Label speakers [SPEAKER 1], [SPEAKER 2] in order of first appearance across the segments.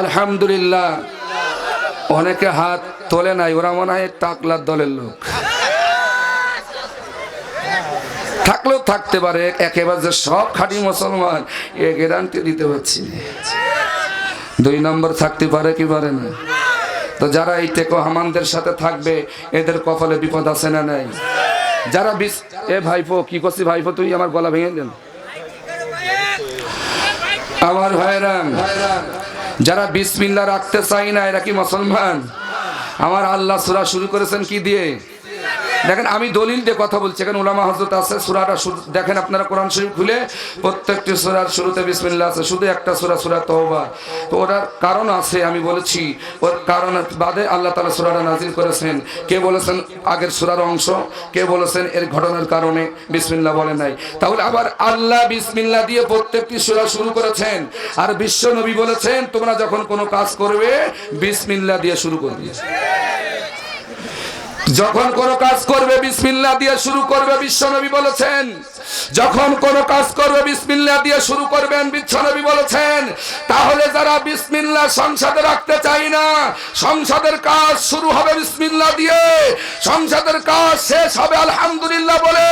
[SPEAKER 1] আলহামদুলিল্লাহ। অনেকে হাত তোলে নাই, ওরা মনে হয় টাকলার দলের লোক। থাকলেও থাকতে পারে, একেবারে যে সব খাঁটি মুসলমান, এ গ্যারান্টি দিতে পারছি দুই নম্বর থাকতে পারে কি পারে না? তো যারা এই টেকো হামানদের সাথে থাকবে, এদের কপালে বিপদ আছে না নাই? যারা বিস এ ভাইপো, কি করছি ভাইপো, তুই আমার গলা ভেঙে দেন আমার ভাইরা যারা বিসমিল্লা রাখতে চাই না, এরা কি মুসলমান? আমার আল্লাহ সুরা শুরু করেছেন কি দিয়ে? দেখেন, আমি দলিল দিয়ে কথা বলছি। এখানে উলামা হজরত আছে, সুরাটা দেখেন আপনারা কোরআন শরীফ খুলে প্রত্যেকটি সুরার শুরুতে বিসমিল্লা আছে, শুধু একটা সুরা সুরা তওবা। তো ওটার কারণ আছে, আমি বলেছি, ওর কারণ বাদে আল্লাহ তালা সুরাটা নাজিল করেছেন। কে বলেছেন আগের সুরার অংশ? কে বলেছেন এর ঘটনার কারণে? বিসমিল্লা বলে নাই। তাহলে আবার আল্লাহ বিসমিল্লা দিয়ে প্রত্যেকটি সুরা শুরু করেছেন। আর বিশ্ব নবী বলেছেন, তোমরা যখন কোনো কাজ করবে বিসমিল্লা দিয়ে শুরু করে করবে। যখন কোন কাজ করবে বিসমিল্লা দিয়ে শুরু করবে, বিশ্বনবী বলেছেন। যখন কোন কাজ করবে বিসমিল্লা দিয়ে শুরু করবেন, বিশ্বনবী বলেছেন। তাহলে যারা বিসমিল্লা সংসদে রাখতে চাই না, সংসদের কাজ শুরু হবে বিসমিল্লা দিয়ে। সংসদের কাজ শেষ হবে আলহামদুলিল্লাহ বলে।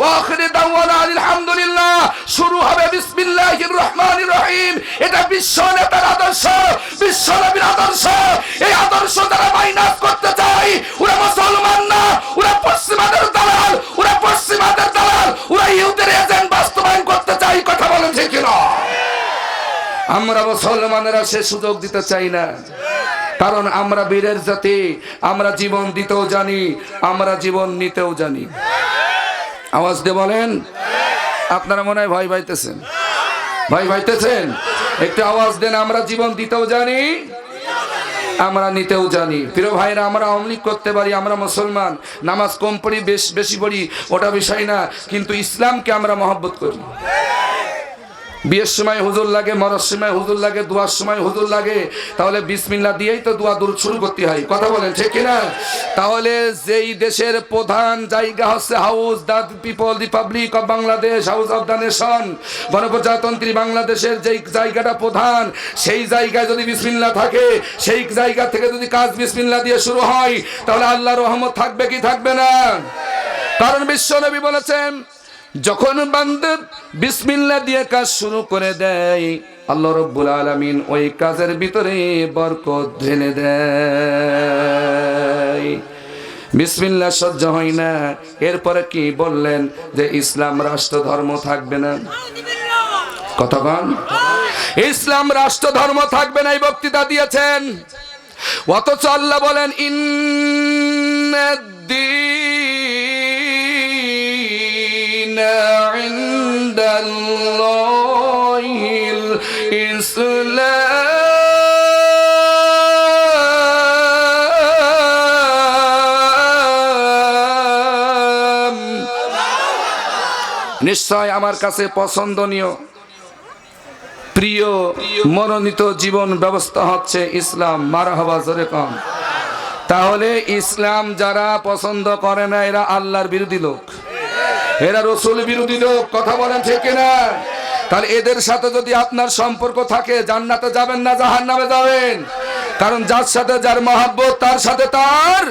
[SPEAKER 1] ওয়াখিরি দাওয়ানা আলহামদুলিল্লাহ শুরু হবে বিসমিল্লাহির রহমানির রহিম। এটা বিশ্ব নেতার আদর্শ, বিশ্ব নবীর আদর্শ। এই আদর্শ যারা মাইনাস করতে আমরা মুসলমানেরা সে সুযোগ দিতে চাই না। কারণ আমরা বীরের জাতি, আমরা জীবন দিতেও জানি, আমরা জীবন নিতেও জানি। আওয়াজ দিয়ে বলেন, আপনারা মনে হয় ভয় পাইতেছেন। ভয় পাইতেছেন? একটু আওয়াজ দেন, আমরা জীবন দিতেও জানি, আমরা নিতেও জানি। প্রিয় ভাইরা, আমরা অমলিক করতে পারি, আমরা মুসলমান। নামাজ কম পড়ি, বেশ বেশি পড়ি, ওটা বিষয় না। কিন্তু ইসলামকে আমরা মহব্বত করি। বিয়ের সময় হুজুর লাগে, মরার সময় হুজুর লাগে, দোয়ার সময় হুজুর লাগে। তাহলে বিসমিল্লা দিয়েই তো দোয়া দূর শুরু করতে হয়। কথা বলেন, ঠিক কিনা? তাহলে যেই দেশের প্রধান জায়গা হচ্ছে house the people republic of Bangladesh, house of the nation. গণপ্রজাতন্ত্রী বাংলাদেশের যেই জায়গাটা প্রধান, সেই জায়গায় যদি বিসমিল্লা থাকে, সেই জায়গা থেকে যদি কাজ বিসমিল্লা দিয়ে শুরু হয়, তাহলে আল্লাহর রহমত থাকবে কি থাকবে না? কারণ বিশ্ব বিশ্বনবী বলেছেন যখন বান্দে বিসমিল্লা দিয়ে কাজ শুরু করে দেয়, আল্লাহ রব্বুল আলামিন ওই কাজের ভিতরে বরকত ঢেলে দেয়। বিসমিল্লা সহ্য হয় না। এরপরে কি বললেন যে, ইসলাম রাষ্ট্র ধর্ম থাকবে না? কতক্ষণ ইসলাম রাষ্ট্র ধর্ম থাকবে না, এই বক্তৃতা দিয়েছেন। অথচ আল্লাহ বলেন ইন্দিন নিশ্চয় আমার কাছে পছন্দনীয়। প্রিয় মনোনীত জীবন ব্যবস্থা হচ্ছে ইসলাম। মারা হওয়া জোরে কম তাহলে ইসলাম যারা পছন্দ করে না, এরা আল্লাহর বিরোধী লোক। এরা রসুল বিরোধী লোক, কথা বলেন ঠিক না তাহলে এদের সাথে যদি আপনার সম্পর্ক থাকে, জান্নাতে যাবেন না জাহান নামে যাবেন? কারণ যার সাথে যার মহাব্বত, তার সাথে তার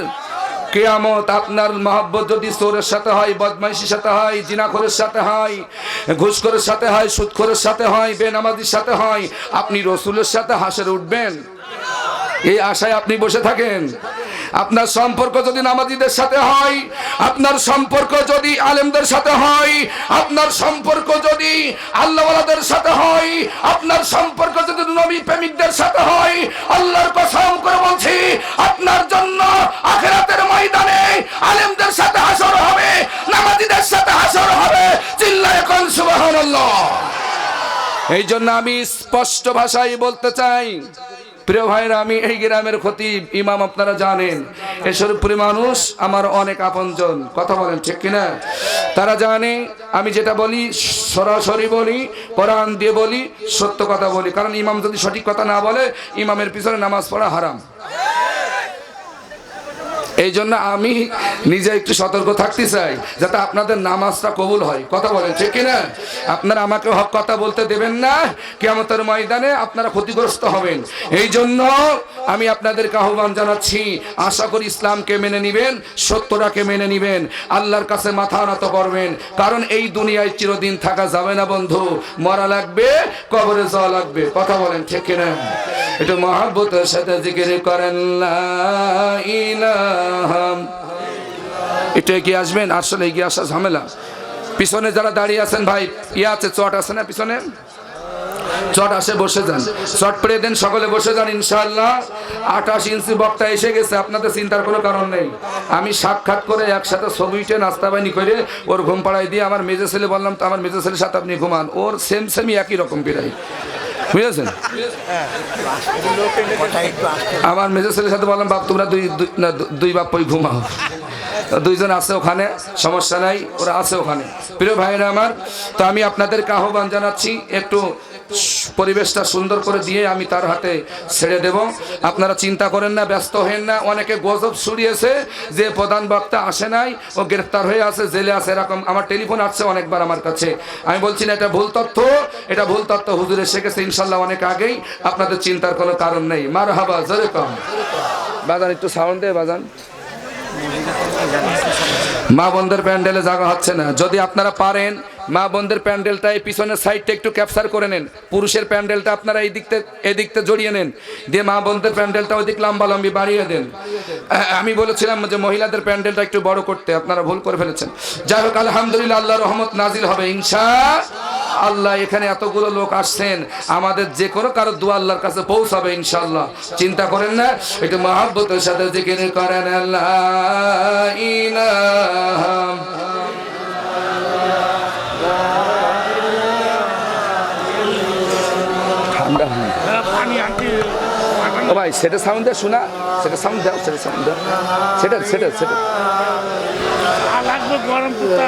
[SPEAKER 1] কেয়ামত আপনার মহাব্বত যদি চোরের সাথে হয় বদমাইশির সাথে হয় জিনাখোরের সাথে হয় ঘুষখোরের সাথে হয় সুদখোরের সাথে হয় বেনামাজির সাথে হয় আপনি রসুলের সাথে হাসের উঠবেন এই আশায় আপনি বসে থাকেন আপনার সম্পর্ক যদি নামাজিদের সাথে হয় আপনার সম্পর্ক যদি আলেমদের সাথে হয় আপনার সম্পর্ক যদি আল্লাহওয়ালাদের সাথে হয় আপনার সম্পর্ক যদি নবী প্রেমিকদের সাথে হয় আল্লাহর কসম করে বলছি আপনার জন্য আখেরাতের ময়দানে আলেমদের সাথে হাসর হবে, নামাজিদের সাথে হাসর হবে, চিল্লায় কোন এই জন্য আমি স্পষ্ট ভাষায় বলতে চাই, প্রিয় ভাইরা, আমি এই গ্রামের ক্ষতি ইমাম আপনারা জানেন এসরপুরি মানুষ আমার অনেক আপনজন, কথা বলেন ঠিক কিনা? তারা জানে, আমি যেটা বলি, সরাসরি বলি, কোরআন দিয়ে বলি, সত্য কথা বলি, কারণ ইমাম যদি সঠিক কথা না বলে, ইমামের পিছনে নামাজ পড়া হারাম। এই জন্য আমি নিজে একটু সতর্ক থাকতে চাই, যাতে আপনাদের নামাজটা কবুল হয়। কথা বলেন, ঠিক কিনা? আপনারা আমাকে হক কথা বলতে দেবেন না। কেমতের ময়দানে আপনারা ক্ষতিগ্রস্ত হবেন। এই জন্য আমি আপনাদেরকে আহ্বান জানাচ্ছি, আশা করি ইসলামকে মেনে নিবেন, সত্যটাকে মেনে নিবেন, আল্লাহর কাছে মাথা নত করবেন। কারণ এই দুনিয়ায় চিরদিন থাকা যাবে না, বন্ধু। মরা লাগবে, কবরে যাওয়া লাগবে। কথা বলেন, ঠিক কিনা? একটু মহাব্বতের সাথে জিকির করেন, লা ইলাহা একটু এগিয়ে আসবেন, আসলে এগিয়ে আসা ঝামেলা। পিছনে যারা দাঁড়িয়ে আছেন ভাই ইয়ে আছে, চট আছে না পিছনে? চট আসে, বসে যান। চট পরে দেন, সকলে বসে যান ইনশাল্লাহ আঠাশ ইঞ্চি বক্তা এসে গেছে, আপনাদের চিন্তার কোনো কারণ নেই। আমি সাক্ষাৎ করে একসাথে ছবিটে নাস্তা বানি করে ওর ঘুম পাড়াই দিয়ে আমার মেজে ছেলে বললাম, তো আমার মেজে ছেলের সাথে আপনি ঘুমান। ওর সেম সেমই একই রকম বিরাই বুঝেছেন? আমার মেজর ছেলের সাথে বললাম, বাপ, তোমরা দুই দুই- বাপ ওই ঘুমাও। দুইজন আছে ওখানে, সমস্যা নাই, ওরা আছে ওখানে। প্রিয় ভাইরা আমার, তো আমি আপনাদেরকে আহ্বান জানাচ্ছি, একটু পরিবেশটা সুন্দর করে দিয়ে আমি তার হাতে ছেড়ে দেব। আপনারা চিন্তা করেন না, ব্যস্ত হেন না। অনেকে গজব ছড়িয়েছে, যে প্রধান বক্তা আসে নাই, ও গ্রেফতার হয়ে আছে, জেলে আছে, এরকম। আমার টেলিফোন আসছে অনেকবার আমার কাছে। আমি বলছি না, এটা ভুল তথ্য, এটা ভুল তথ্য হুজুরে শিখেছে ইনশাল্লাহ অনেক আগেই। আপনাদের চিন্তার কোনো কারণ নেই। মার হাবা জোরে কম বাজান একটু সাউন্ড দে, বাজান। মা বোনদের প্যান্ডেলে জায়গা হচ্ছে না। যদি আপনারা পারেন মা বোনদের প্যান্ডেলটা এই পিছনের সাইডটা একটু ক্যাপচার করে নেন। পুরুষের প্যান্ডেলটা আপনারা এই দিকতে এদিকতে জড়িয়ে নেন। দিয়ে মা বোনদের প্যান্ডেলটা ওই দিক লম্বা লম্বি বাড়িয়ে দেন। আমি বলেছিলাম যে মহিলাদের প্যান্ডেলটা একটু বড় করতে, আপনারা ভুল করে ফেলেছেন। যাই হোক, আলহামদুলিল্লাহ আল্লাহ রহমত নাজিল হবে, ইনশা আল্লাহ, এখানে এতগুলো লোক আসছেন, আমাদের যে কোনো কারও দু আল্লাহর কাছে পৌঁছাবে ইনশাল্লাহ চিন্তা করেন না, একটু মহাব্বতের সাথে জিকির করেন, আল্লাহ ও ভাই, সেটা সাউন্ড দেয় শোনা। সেটা সাউন্ড দাও, সেটা সাউন্ড দাও। সেটা সেটা সেটা।
[SPEAKER 2] লাগবে গরম পুতা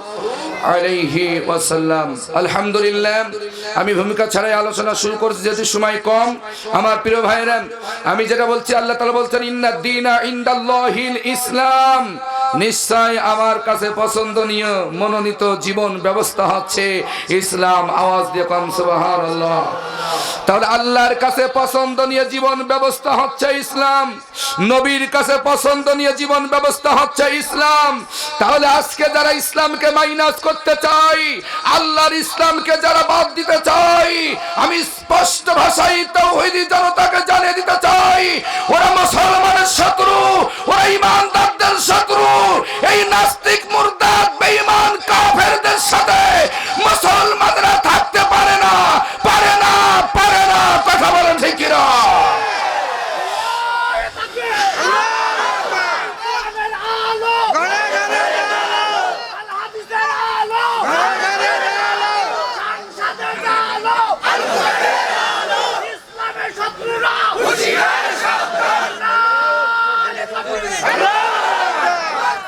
[SPEAKER 1] আলাইহি ওয়াসাল্লাম। আলহামদুলিল্লাহ, আমি ভূমিকা ছাড়াই আলোচনা শুরু করছি, যেহেতু সময় কম। আমার প্রিয় ভাইরা আমি যেটা বলছি, আল্লাহ তাআলা বলছেন, ইন্না দিনা ইনদাল্লাহিল ইসলাম। নিশ্চয় আমার কাছে পছন্দনীয়, মনোনীত জীবন ব্যবস্থা হচ্ছে ইসলাম। আওয়াজ দিয়ে কম, সুবহানাল্লাহ। তাহলে আল্লাহর কাছে পছন্দনীয় জীবন ব্যবস্থা হচ্ছে ইসলাম। নবীর কাছে পছন্দনীয় জীবন ব্যবস্থা হচ্ছে ইসলাম। তাহলে আজকে যারা ইসলামকে মাইনাস করতে চাই, আল্লাহর ইসলামকে যারা বাদ দিতে চাই, আমি স্পষ্ট ভাষায় তৌহিদি জনতাকে জানিয়ে দিতে চাই, ওরা মুসলমানের শত্রু, ওরা ইমানদারদের শত্রু এই নাস্তিক মুরতাদ বেঈমান কাফেরদের সাথে মুসলমানরা থাকতে পারে না পারে না পারে না কথা বলেন ঠিক কি না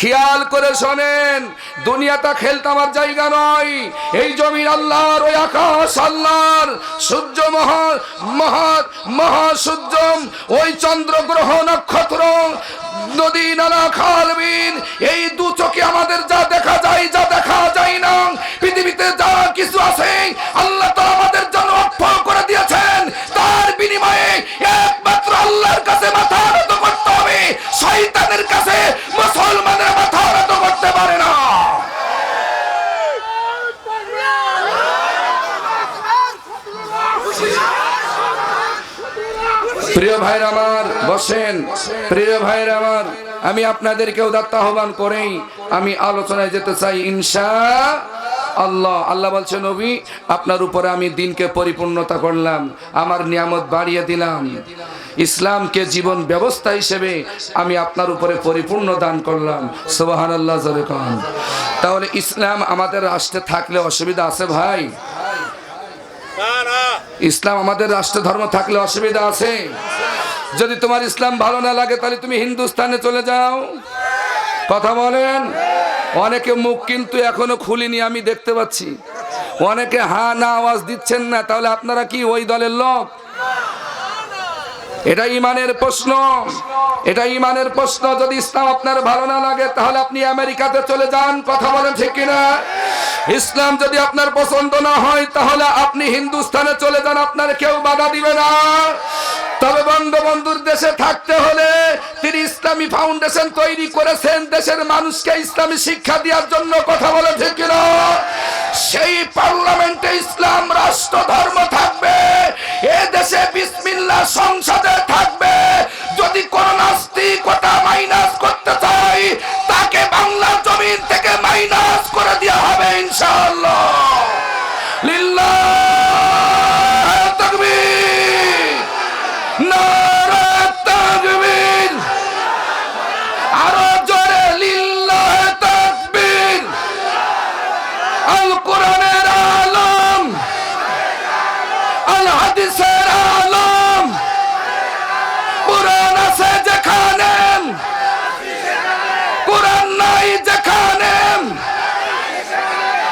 [SPEAKER 1] খেয়াল করে শোনেন, দুনিয়াটা খেলতে আমার জায়গা নয়। এই জমির আল্লাহর ওই আকাশ, আল্লাহর সূর্য, মহা মহা মহাসূর্য ওই চন্দ্র গ্রহ নক্ষত্র, নদী, নালা, খাল, বিল, এই দু চোখে আমাদের যা দেখা যায়, যা দেখা প্রিয় ভাইর আমার বসেন। প্রিয় ভাইর আমার আমি আপনাদেরকে উদাত্ত আহ্বান করেই আমি আলোচনায় যেতে চাই ইনশা আল্লাহ। আল্লাহ বলছে নবী আপনার উপরে আমি দিনকে পরিপূর্ণতা করলাম আমার নিয়ামত বাড়িয়ে দিলাম। ইসলামকে জীবন ব্যবস্থা হিসেবে আমি আপনার উপরে পরিপূর্ণ দান করলাম। সোবাহান আল্লাহ জরেকান তাহলে ইসলাম আমাদের রাষ্ট্রে থাকলে অসুবিধা আছে ভাই? ইসলাম আমাদের রাষ্ট্র ধর্ম থাকলে অসুবিধা আছে? যদি তোমার ইসলাম ভালো না লাগে, তাহলে তুমি হিন্দুস্তানে চলে যাও। কথা বলেন? অনেকে মুখ কিন্তু এখনও খুলিনি, আমি দেখতে পাচ্ছি। অনেকে হা না আওয়াজ দিচ্ছেন না, তাহলে আপনারা কি ওই দলের লোক? এটা ইমানের প্রশ্ন। এটা ইমানের প্রশ্ন, যদি ইসলাম আপনার ভালো না লাগে, তাহলে আপনি আমেরিকাতে চলে যান। কথা বলেন ঠিক কিনা? ইসলাম যদি আপনার পছন্দ না হয়, তাহলে আপনি হিন্দুস্তানে চলে যান, আপনার কেউ বাধা দিবে না। তবে বঙ্গবন্ধুর দেশে থাকতে হলে তিনি ইসলামী ফাউন্ডেশন তৈরি করেছেন। দেশের মানুষকে ইসলামী শিক্ষা দেওয়ার জন্য কথা বলে ঠিক কিনা? সেই পার্লামেন্টে ইসলাম, রাষ্ট্র, ধর্ম থাকবে। এ দেশে বিসমিল্লাহ সংসদে থাকবে। যদি কোন নাস্তিকতা মাইনাস করতে চাই তাকে বাংলা জমিন থেকে মাইনাস করে দেওয়া হবে ইনশাআল্লাহ। লিল্লাহ।